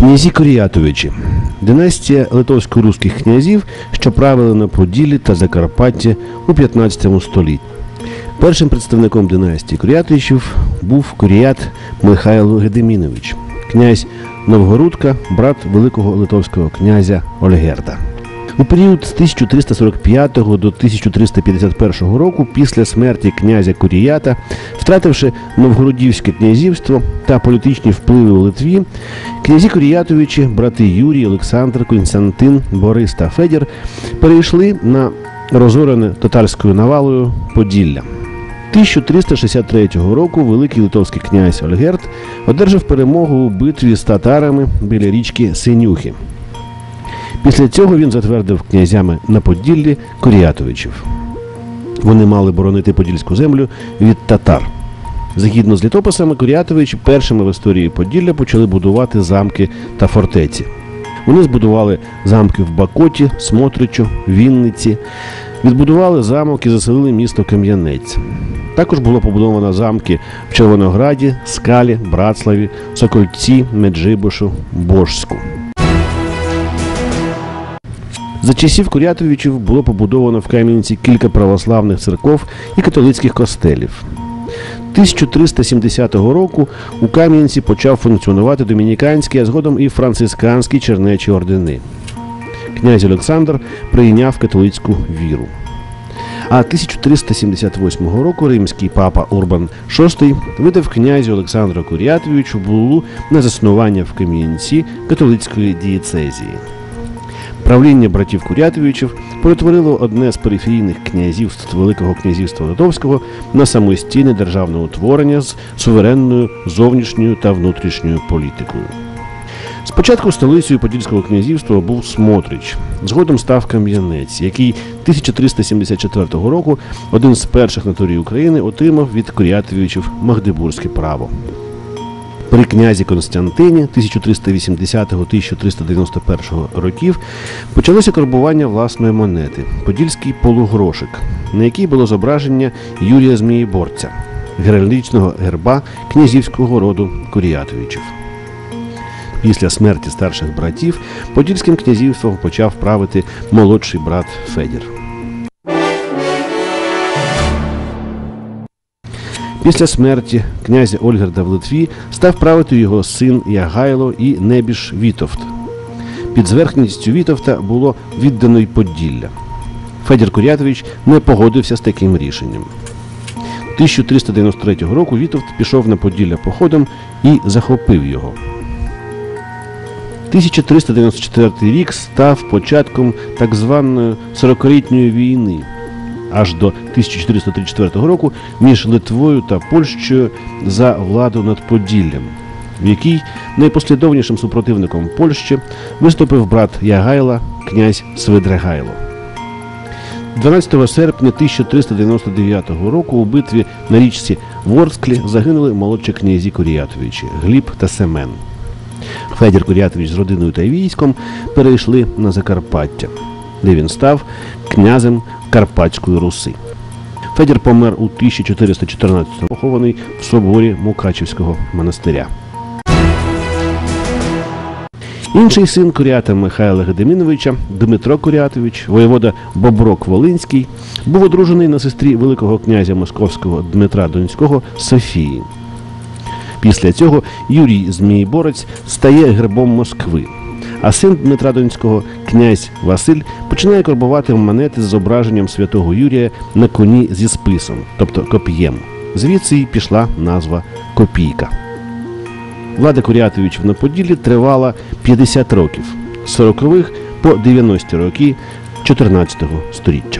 Князі Коріятовичі династія литовсько-руських князів, що правили на Поділі та Закарпатті у 15 столітті. Першим представником династії Коріятовичів був Коріят Михайло Гедемінович, князь Новгородка, брат великого литовського князя Ольгерда. У період з 1345 до 1351 року, після смерті князя Куріята, втративши Новгородівське князівство та політичні впливи у Литві, князі Куріятовичі, брати Юрій, Олександр, Константин, Борис та Федір перейшли на розорене татарською навалою Поділля. 1363 року великий литовський князь Ольгерд одержав перемогу у битві з татарами біля річки Синюхи. Після цього він затвердив князями на Поділлі Коріятовичів. Вони мали боронити подільську землю від татар. Згідно з літописами, Коріатовичі першими в історії Поділля почали будувати замки та фортеці. Вони збудували замки в Бакоті, Смотричу, Вінниці, відбудували замок і заселили місто Кам'янець. Також було побудовано замки в Червонограді, Скалі, Братславі, Сокольці, Меджибушу, Божську. За часів Курятовичів було побудовано в Кам'янці кілька православних церков і католицьких костелів. 1370 року у Кам'янці почав функціонувати домініканський, а згодом і францисканські чернечі ордени. Князь Олександр прийняв католицьку віру. А 1378 року римський папа Урбан VI видав князю Олександру Курятовичу булу на заснування в Кам'янці католицької дієцезії. Правління братів Курятовичів перетворило одне з периферійних князівств Великого князівства Литовського на самостійне державне утворення з суверенною зовнішньою та внутрішньою політикою. Спочатку столицею Подільського князівства був Смотрич, згодом став Кам'янець, який 1374 року один з перших на території України отримав від Курятовичів Магдебурзьке право. При князі Константині 1380-1391 років почалося карбування власної монети Подільський полугрошик, на якій було зображення Юрія Змієборця, геральдичного герба князівського роду Куріятовичів. Після смерті старших братів Подільським князівством почав правити молодший брат Федір. Після смерті князя Ольгерда в Литві став правити його син Ягайло і Небіш Вітовт. Під зверхністю Вітовта було віддано й Поділля. Федір Курятович не погодився з таким рішенням. 1393 року Вітовт пішов на Поділля походом і захопив його. 1394 рік став початком так званої сорокалітньої війни аж до 1434 року між Литвою та Польщею за владу над Поділлям, в якій найпослідовнішим супротивником Польщі виступив брат Ягайла, князь Свидригайло. 12 серпня 1399 року у битві на річці Ворсклі загинули молодші князі Куріятовичі Гліб та Семен. Федір Курятович з родиною та військом перейшли на Закарпаття, де він став князем Карпатської Руси. Федір помер у 1414 похований в соборі Мукачівського монастиря. Інший син Курята Михайла Гедеміновича, Дмитро Курятович, воєвода Боброк Волинський, був одружений на сестрі Великого князя Московського Дмитра Донського Софії. Після цього Юрій Змієборець стає гербом Москви. А син Дмитра Донського, князь Василь, починає карбувати монети з зображенням святого Юрія на коні зі списом, тобто коп'єм. Звідси й пішла назва Копійка. Влада Курятовичів на Поділлі тривала 50 років з 40-х по 90-ті роки 14 століття.